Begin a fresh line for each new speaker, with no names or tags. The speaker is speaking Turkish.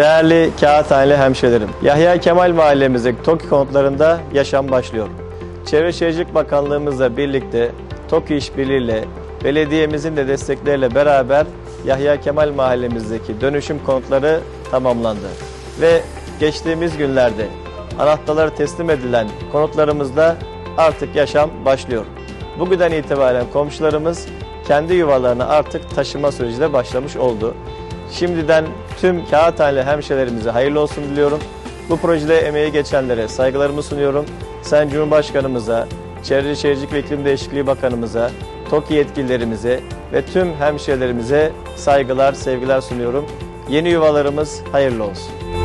Değerli Kağıthaneli hemşehrilerim, Yahya Kemal mahallemizdeki TOKİ konutlarında yaşam başlıyor. Çevre Şehircilik Bakanlığımızla birlikte TOKİ işbirliğiyle belediyemizin de destekleriyle beraber Yahya Kemal mahallemizdeki dönüşüm konutları tamamlandı. Ve geçtiğimiz günlerde anahtarları teslim edilen konutlarımızda artık yaşam başlıyor. Bugünden itibaren komşularımız kendi yuvalarına artık taşıma süreci başlamış oldu. Şimdiden tüm Kağıthane hemşehrilerimize hayırlı olsun diliyorum. Bu projede emeği geçenlere saygılarımı sunuyorum. Sayın Cumhurbaşkanımıza, Çevre Şehircilik ve İklim Değişikliği Bakanımıza, TOKİ yetkililerimize ve tüm hemşehrilerimize saygılar, sevgiler sunuyorum. Yeni yuvalarımız hayırlı olsun.